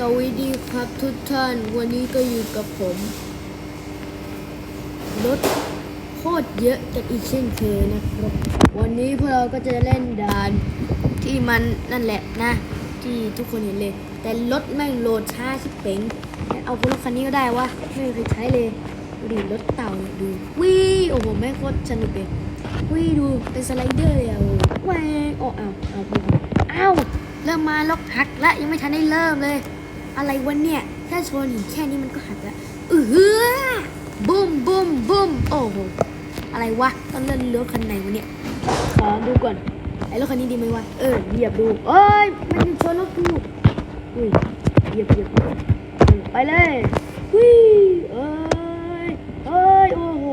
สวัสดีครับทุกท่าน วันนี้ก็อยู่กับผมรถโคตรเยอะกันอีกเช่นเคยนะครับ วันนี้พวกเราก็จะเล่นด่านที่มันนั่นแหละนะ ที่ทุกคนเห็นเลย แต่รถแม่งโหลดช้าชิบเป๋งงั้นเอารถคันนี้ก็ได้วะไม่เคยใช้เลยดูดิรถเต่าดูวิ่งโอ้โหแม่งโคตรสนุกเลยวิ่งดูเป็นสไลเดอร์เลยอะแหวงโอ้อ้าวอ้าวอ้าวเริ่มมาล็อกหักแล้วยังไม่ทันได้เริ่มเลย อะไรวะเนี่ย แค่ชนหินแค่นี้มันก็หักแล้วเออหือบุ้มบุ้มบุ้มโอ้โห อะไรวะต้องเล่นรถคันไหนวะเนี่ย ขอดูก่อน ไอ้รถคันนี้ดีไหมวะ เออเหยียบดูเอ้ย มันชนรถกูอุ้ยเหยียบเหยียบเหยียบไปเลยวิเอ้ยเอ้ย โอ้โห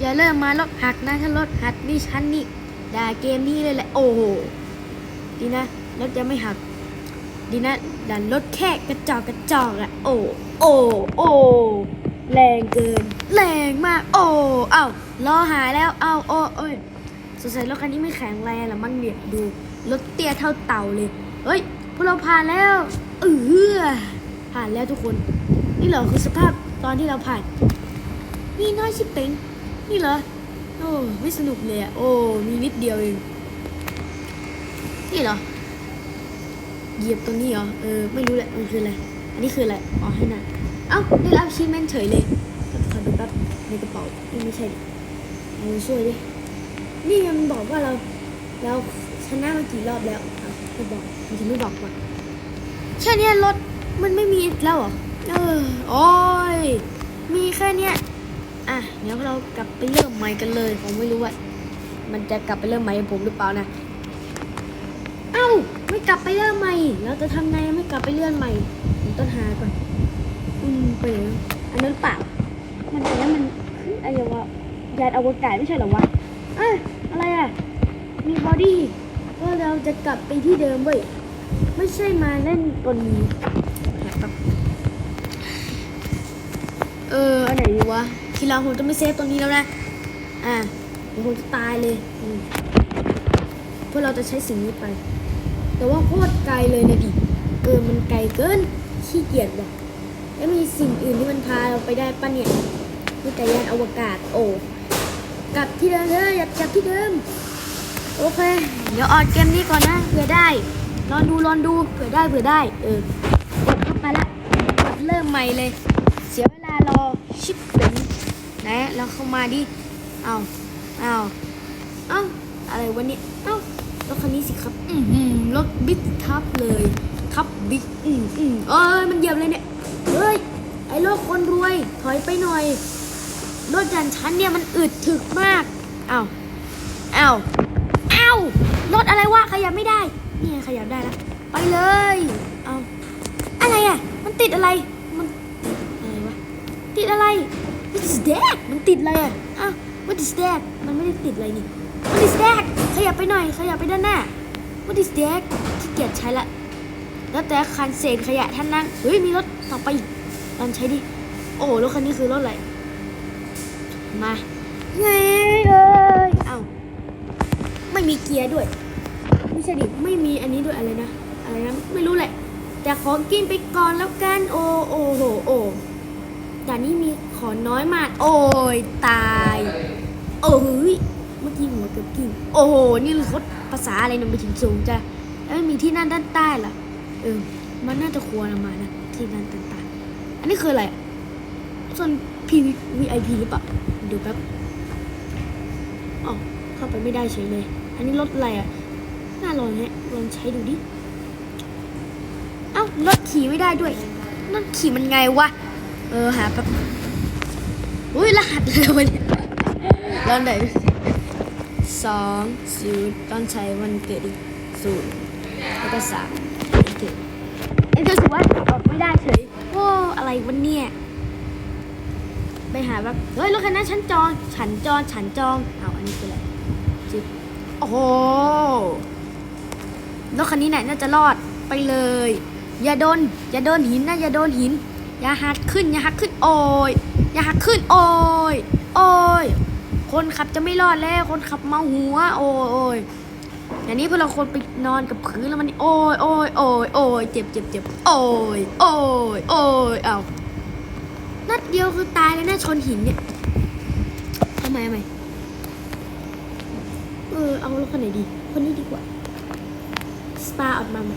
อย่าเริ่มมารถหักนะถ้ารถหักนี่ฉันนี่ด่าเกมนี้เลยแหละ โอ้โห ดีนะรถจะไม่หัก ดีนะดันรถแค่กระจอกกระจอกอะโอ้โอ้โอ้แรงเกิน แรงมาก โอ้เอ้าล้อหายแล้วเอ้าโอ้เอ้ยสงสัยรถคันนี้ไม่แข็งแรงหรอมั้งเนี่ยดูรถเตี้ยเท่าเต่าเลยเฮ้ยพวกเราผ่านแล้วเออผ่านแล้วทุกคน นี่เหรอคือสภาพตอนที่เราผ่าน นี่น้อยชิบเป่งนี่เหรอโอ้ไม่สนุกเลยอะโอ้มีนิดเดียวเองนี่เหรอ เหยียบตรงนี้เหรอ เออ ไม่รู้แหละ มันคืออะไร อันนี้คืออะไร อ๋อให้นะเอ้า ได้รับชีเมนเฉยเลยขอดูแป๊บในกระเป๋านี่ไม่ใช่เอาช่วยดิ นี่มันบอกว่าเรา เราชนะมากี่รอบแล้วอะไม่บอก มันถึงไม่บอกว่าแค่เนี้ยรถมันไม่มีแล้วเหรอ เออ โอ้ย มีแค่เนี้ยอะ เดี๋ยวเรากลับไปเริ่มใหม่กันเลย ผมไม่รู้ว่า มันจะกลับไปเริ่มใหม่กับผมหรือเปล่านะ ไม่กลับไปเริ่มใหม่ เราจะทำไงไม่กลับไปเลื่อนใหม่ผมต้องหาก่อน อืมไปไหนวอันนั้นเปล่า มันอันนั้นมันคืออะไรวะยานอวกาศไม่ใช่เหรอวะเอ้ยอะไรอะ มีบอดี้ก็เราจะกลับไปที่เดิมเว้ย ไม่ใช่มาเล่นบนนี้แบบเอออันไหนดีวะ ทีหลังจะไม่เซฟตรงนี้แล้วนะ อะเดี๋ยวผมจะตายเลยเพราะเราจะใช้สิ่งนี้ไป แต่ว่าโคตรไกลเลยนะดิเออมันไกลเกินขี้เกียจว่ะแล้วมีสิ่งอื่นที่มันพาเราไปได้ปะเนี่ยมีแต่ยานอวกาศโอ้กลับที่เดิมเถอะอยากกลับที่เดิม โอเค เดี๋ยวออดเกมนี้ก่อนนะเผื่อได้ลองดูลองดูเผื่อได้เผื่อได้เออกดเข้าไปละกดเริ่มใหม่เลย เสียเวลารอชิปเป็นไหนเราเข้ามาดิเอาเอาเอาอะไรวะเนี่ยเอา รถคันนี้สิครับ อือหือรถบิ๊กทับเลยทับบิ๊กอืมอืมเอ้ยมันเหยียบเลยเนี่ยเฮ้ยไอ้รถคนรวยถอยไปหน่อยรถยันชั้นเนี่ยมันอึดถึกมากเอาเอาเอารถอะไรวะขยับไม่ได้นี่ขยับได้แล้วไปเลยเอาอะไรอะ มันติดอะไรมันอะไรวะติดอะไร What is that มันติดอะไรอะอ้าว What is that มันไม่ได้ติดอะไรนี่ What is that ขยับไปหน่อย ขยับไปด้านหน้า What is that ขี้เกียจใช้ละ แล้วแต่คันเศษขยะท่านนั่ง เฮ้ย มีรถต่อไปอีกลองใช้ดิ โอ้รถคันนี้คือรถอะไร มาเฮ้ยเอ้ย เอ้าไม่มีเกียร์ด้วย ไม่ใช่ดิ ไม่มีอันนี้ด้วยอะไรนะ อะไรนะ ไม่รู้แหละ แต่ขอกินไปก่อนแล้วกัน โอ้โอ้โหโอ้แต่นี้มีขอน้อยมาก โอ้ยตาย โอ้ย เมื่อกี้หัวเกือบกินโอ้โห นี่รถภาษาอะไรนะไปถึงสูงจ้ะแล้วไม่มีที่นั่นด้านใต้ล่ะ เออ มันน่าจะควรเอามานะที่นั่นต่างๆอันนี้คืออะไร ส่วน P VIP หรือเปล่าดูแป๊บอ๋อเข้าไปไม่ได้เฉยเลย อันนี้รถอะไรอะ น่าลองแฮะลองใช้ดูดิ เอ้ารถขี่ไม่ได้ด้วยรถขี่มันไงวะ เออหาแป๊บอุ้ยรหัสเลยวะเนี่ยลองไหนอย สองศูนย์ตอนใช้วันเกิดอีกศูนย์แล้วก็สามโอเคเอ็นจะรู้สึกว่าออกไม่ได้เฉยโอ้อะไรวะเนี่ย ไปหาแบบเฮ้ยรถคันนั้นฉันจองฉันจองฉันจองเอาอันนี้คืออะไรจิบโอ้โหรถคันนี้ไหนน่าจะรอดไปเลย อย่าโดน อย่าโดนหินนะอย่าโดนหิน อย่าหักขึ้นอย่าหักขึ้นโอ้ยอย่าหักขึ้นโอ้ยโอ้ย คนขับจะไม่รอดแล้ว คนขับเมาหัว โอ้ยโอ้ยแต่นี้พวกเราควรไปนอนกับพื้นแล้วมันโอ้ยโอ้ยโอ้ยโอ้ยเจ็บเจ็บเจ็บโอ้ยโอ้ยโอ้ยเอานัดเดียวคือตายเลยนะชนหินเนี่ยทำไมทำไมเออเอารถคันไหนดี คนนี้ดีกว่าสตาร์ออกมามา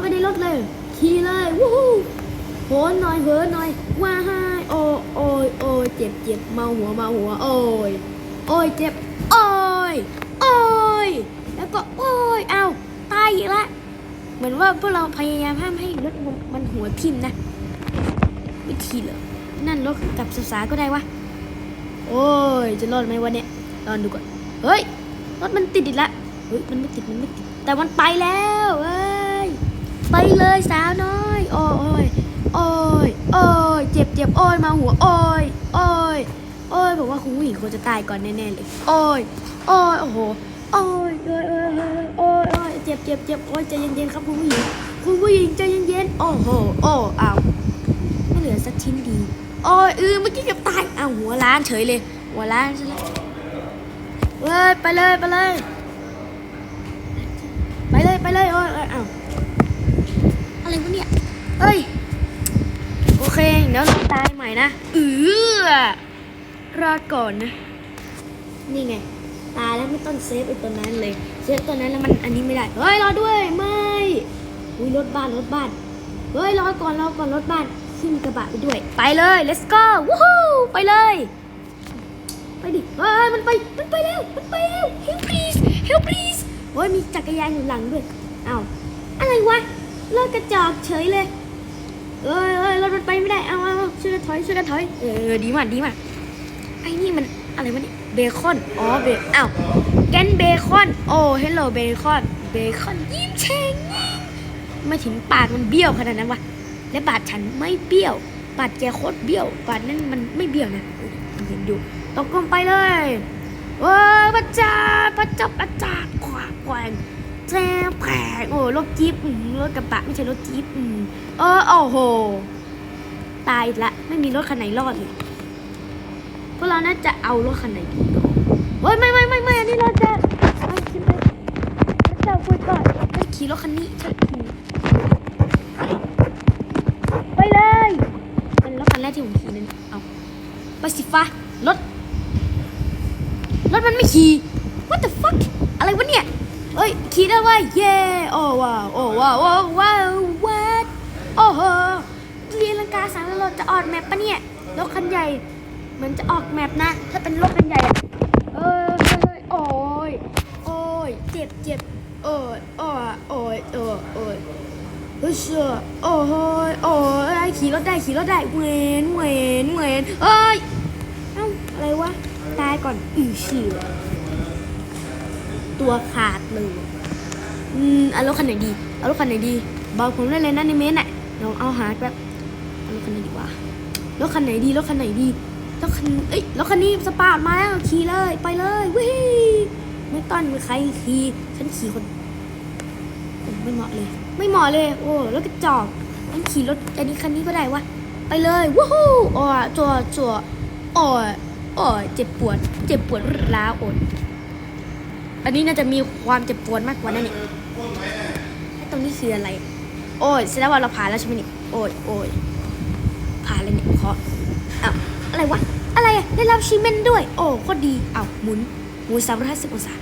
ไม่ได้รถเลยขี่เลยวู้ฮู้โหนหน่อยเหินหน่อยว้าให้โอ้โอ้ยโอ้ย เจ็บเจ็บเมาหัวเมาหัว โอ้ย โอ้ยเจ็บ โอ้ย โอ้ย แล้วก็โอ้ย เอาตายอีกละ เหมือนว่าพวกเราพยายามห้ามให้รถมันหัวทิ่มนะ วิธีเหรอ นั่นรถกับสาก็ได้วะ โอ้ย จะรอดไหมวันเนี้ยลองดูก่อน เฮ้ย รถมันติดอีกละเฮ้ย มันไม่ติด มันไม่ติด แต่มันไปแล้วเอ้ย ไปเลยสาวน้อย โอ้ยโอ้ยโอ้ย เจ็บโอ้ยมาหัวโอ้ยโอ้ยโอ้ยบอกว่าคุณผู้หญิงควรจะตายก่อนแน่ๆเลย โอ้ยโอ้ยโอ้โหโอ้ยโอ้ยโอ้ยโอ้ยโอ้ยโอ้ยเจ็บเจ็บเจ็บโอ้ยใจเย็นๆครับคุณผู้หญิงคุณผู้หญิงใจเย็นๆโอ้โหโอ้เอาไม่เหลือสักชิ้นดีโอ้ยเออเมื่อกี้เกับตายเอาหัวล้านเฉยเลย หัวล้านซะแล้วเว้ยไปเลยไปเลยไปเลยไปเลยโอ้ยโอ้ยอ้าอะไรวะเนี่ยเอ้ย เค เดี๋ยวเราตายใหม่นะเออรอดก่อนนะ นี่ไง ตายแล้วไม่ต้องเซฟไอ้ตัวนั้นเลย เซฟตัวนั้นแล้วมันอันนี้ไม่ได้ เฮ้ยรอด้วยไม่อุ้ยรถบ้านรถบ้าน เฮ้ยรอก่อนรอก่อนรถบ้าน ขึ้นกระบะไปด้วย ไปเลย let's go วู้ฮู้ไปเลย ไปดิ เฮ้ยมันไป มันไปแล้ว มันไปแล้ว help please help please เฮ้ยมีจักรยานอยู่หลังด้วย เอ้าอะไรวะรถกระจอกเฉยเลย เอ้ยเอ้ยรถมันไปไม่ได้เอาเอาเอาช่วยกันถอยช่วยกันถอย เออ ดีมากดีมากไอ้นี่มันอะไรวะนี่เบคอน อ๋อ เบอ้าวแกนเบคอน โอ้เฮลโลเบคอน เบคอนยิ้มเชงยิ้มไม่ถึงปากมันเบี้ยวขนาดนั้นวะ และบาดฉันไม่เบี้ยวบาดแกโคตรเบี้ยวบาดนั้นมันไม่เบี้ยวนะเห็นอยู่ตกลงไปเลยเว้ยพระเจ้าพระเจ้าพระจ้าขวากแกว่ง แจ้งแผงโอ้รถจี๊ปรถกระบะไม่ใช่รถจี๊ปเออโอ้โห ตายละไม่มีรถคันไหนรอดเลยพวกเราน่าจะเอารถคันไหนดีก่อนเฮ้ยไม่ไม่ไม่ไม่อันนี้เราจะไปขึ้นไปเราจะคุยก่อนไปขี่รถคันนี้ฉันขี่ไปเลย เป็นรถคันแรกที่ผมขี่นั่นเอาไปสิฟ้ารถรถมันไม่ขี่ what the fuck อะไรวะเนี่ย เอ้ยขี่ได้เว้ยเย่โอ้ว้าวโอ้ว้าวโอ้ว้าววัดโอ้โหเรียนลังกาสามแล้วเราจะออกแมปปะเนี่ยรถคันใหญ่เหมือนจะออกแมปนะ ถ้าเป็นรถคันใหญ่อะเออเฮ้ยโอ้ยโอ้ยเจ็บเจ็บโอ้ยโอ้ยโอ้ยโอ้ยโอ้ยเฮ้ยเชื่อโอ้ยโอ้ยขี่รถได้ขี่รถได้เวนเวนเวนเอ้ยเอ้าอะไรวะตายก่อนอือเฉียตัวขาดเลย อืมเอารถคันไหนดีเอารถคันไหนดีบอกผมได้เลยนะในเมนน่ะลองเอาหาแบบเอารถคันไหนดีวะรถคันไหนดีรถคันไหนดีรถคันเอ้ยรถคันนี้สปาร์ตมาแล้วขี่เลยไปเลยวิไม่ต้อนมีใครขี่ฉันขี่คนโอ้ไม่เหมาะเลย ไม่เหมาะเลย โอ้รถกระจอกฉันขี่รถอันนี้คันนี้ก็ได้วะไปเลยวู้ฮู้อ้ยจัวจัวอ้ยโอ้ยเจ็บปวด เจ็บปวดร้าวโอดอันนี้น่าจะมีความเจ็บปวดมากกว่านั่นนี่ไอ้ ตรงนี้คืออะไร โอ้ยแสดงว่าเราผ่านแล้วใช่ไหมนี่โอ้ยโอ้ยผ่านแล้วเนี่ยขออ้าวอะไรวะ อะไรอะได้รับชิมเมนด้วย โอ้โคตรดีอ้าวหมุนหมุนสามร้อยห้าสิบองศา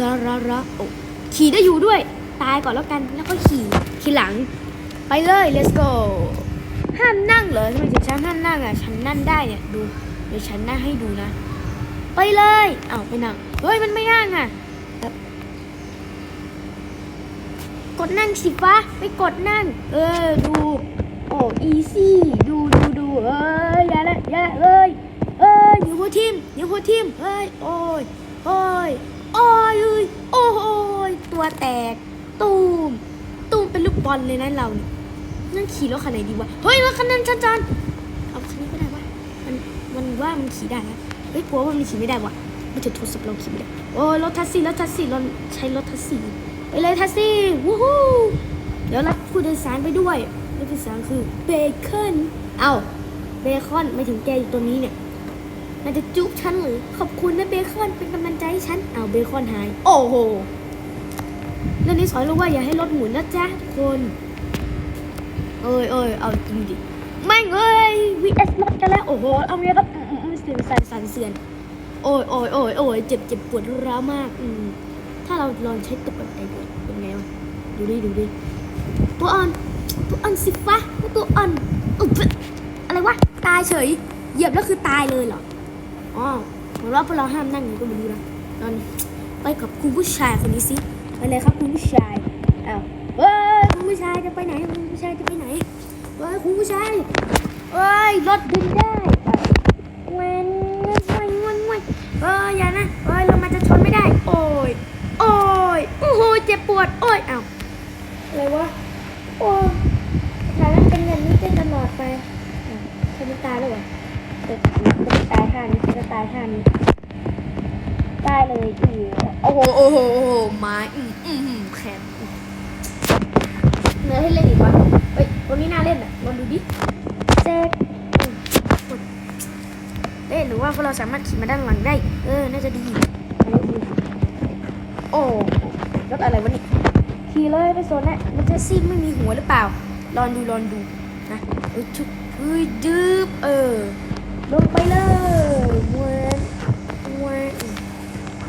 รอรอรอโอ้ขี่ได้อยู่ด้วย ตายก่อนแล้วกันแล้วก็ขี่ขี่หลัง ไปเลย let's go ห้ามนั่งเหรอทำไมถึงฉันห้ามนั่งอะฉันนั่งได้เนี่ยดูเดี๋ยวฉันนั่งให้ดูนะ ไปเลยเอ้าไม่นั่งเฮ้ยมันไม่นั่งอะแบบ กดนั่งสิฟ้าไม่กดนั่งเออดู โอ้อีซี่ดูดูดูเอ้ยอย่าละอย่าละเอ้ยเอ้ยอย่หัวทิมอย่หัวทิมเอ้ยโอ้ยโอ้ยโอ้ยเอ้ยโอ้ยตัวแตก ตูมตูมเป็นลูกบอลเลยนะเราเนี่ยนั่นขี่รถคันไหนดีวะเฮ้ยรถคันนั้นชันจันเอาคันนี้ก็ได้วะมันมันว่ามันขี่ได้นะเฮ้ยกลัวว่ามันขี่ไม่ได้วะมันจะโทรศัพท์เราขี่ไม่ได้โอ้ยรถแท็กซี่รถแท็กซี่เราใช้รถแท็กซี่ เลยแท็กซี่วู้ฮู้เดี๋ยวรับผู้โดยสารไปด้วยผู้โดยสารคือเบคอนเอาเบคอนไม่ถึงแกอยู่ตัวนี้เนี่ยน่าจะจุ๊บฉันหรือขอบคุณนะเบคอนเป็นกำลังใจให้ฉันเอาเบคอนหาย โอ้โหรื่องนี้สอนรู้ว่าอย่าให้รถหมุนนะจ๊ะทุกคนเอ้ยเอ้ยเอาจริงดิแม่เอ้ย VS รถกันแล้วโอ้โหเอาเมียรับอืมอืมอืมเสียงสั่นสั่นเสือนโอ้ยโอ้ยโอ้ยโอ้ยเจ็บเจ็บปวดร้าวมากอืม ถ้าเราลองใช้ตุกแบบไอเนี่ยเป็นไงวะดูดิดูดิตัวอ่อนตัวอ่อนสิฟะตัวอ่อนอุ๊บอะไรวะตายเฉย เหยียบแล้วคือตายเลยเหรออ๋อเหมือนว่าพวกเราห้ามนั่งอย่างนี้ก็ไม่รู้นะนอนไปกับคุณผู้ชายคนนี้สิไปเลยครับคุณผู้ชายอ้าวเฮ้ยคุณผู้ชายจะไปไหนคุณผู้ชายจะไปไหนเฮ้ยคุณผู้ชายเฮ้ยรถบินได้เว้นเว้นเว้นเว้นเฮ้ยอย่านะเฮ้ยเรามาจะชนไม่ได้ โอ้ย เจ็บปวด โอ้ยอ้าวอะไรวะ โอ้ยถ้ามันเป็นอย่างนี้เป็นตลอดไปอ้าวจะไม่ตายแล้วเหรอจะจะไม่ตายท่านี้จะตายท่านี้ตายเลยอีโอ้โหโอ้โหโอ้โหไม้อืมอืมอืมแขนอืมเนื้อให้เล่นอีกวะเฮ้ยตัวนี้น่าเล่นอะลองดูดิเจ๊กอืมกดเอ๊ะหรือว่าพวกเราสามารถขี่มาด้านหลังได้ เออ น่าจะดีอันนี้ดีโอ้ รถอะไรวะนี่ขี่เลยไปโซนนะมันจะซิ่งไม่มีหัวหรือเปล่า ลองดูลองดูนะเอ้ยชุบเฮ้ยดืบเออ ลงไปเลยเวนเวน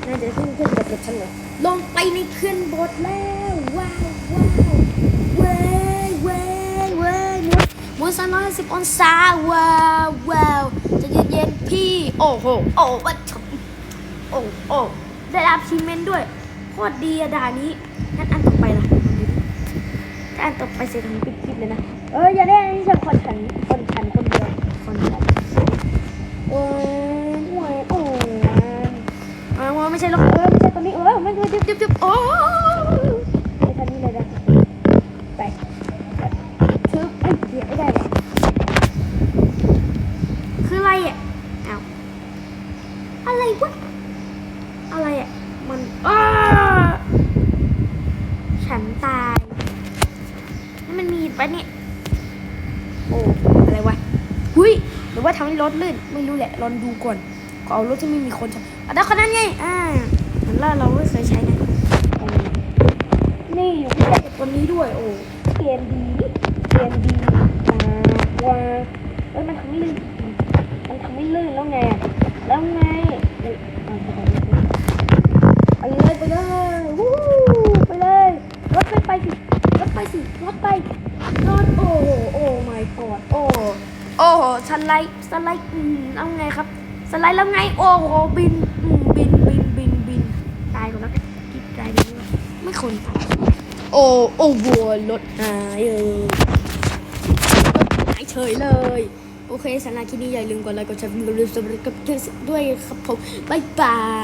น่าจะขึ้นขึ้นกับรถฉันเลยลงไปในเคลื่อนบดแล้วว้าวว้าวเว้ยเว้ยเว้ยหมุนหมุนสามร้อยสิบองศาว้าวว้าวจะเย็นๆพี่ โอ้โหโอ้วัดชมโอ้โอ้ได้รับชิมเมนด้วย โคตรดีอะด่านี้งั้นอันต่อไปล่ะถ้าอันต่อไปเสร็จผมปิดคลิปเลยนะ เอออย่าเล่นอันนี้ฉันคนฉันคนฉันคนเดียวคนฉันโอ้ยโอ้ยโอ้ยอ่าไม่ใช่หรอกเออไม่ใช่ตัวนี้เออไม่ใช่จุ๊บจิ๊บจิ๊บโอ้ไม่ใช่คันนี้เลยนะไปชึบไอ้เหี้ยไม่ได้เลยคืออะไรอะอ้าวอะไรวะอะไรอะมันอ้าฉันตายนี่มันมีปะเนี่ย โอ้ อะไรวะหุยห รถลื่นไม่รู้แหละลองดูก่อนก็เอารถที่ไม่มีคนใช้อะแล้วคนนั้นไงอ่าเหมือนเราเราไม่เคยใช้นะนี่อยู่ใกล้กับตัวนี้ด้วยโอ้เกมดีเกมดีอ่าว้าเอ้ยมันทำไม่ลื่นมันทำไม่ลื่นแล้วไงแล้วไงเอ้ยไปเลยไปเลยวู้ไปเลยรถไปไปสิรถไปสิรถไปรถโอ้โหโอ้ my god โอ้ โอ้โหสไลด์สไลด์อืมเอาไงครับ สไลด์แล้วไง โอ้โหบินอืมบินบินบินบินตายก่อนแล้วกันคิดตายดีกว่าไม่คนตายโอ้โอ้วัวรถหายเออหายเฉยเลย โอเคสำหรับคลิปนี้อย่าลืมกดไลค์กดแชร์กดติดตามด้วยครับผมบ๊ายบาย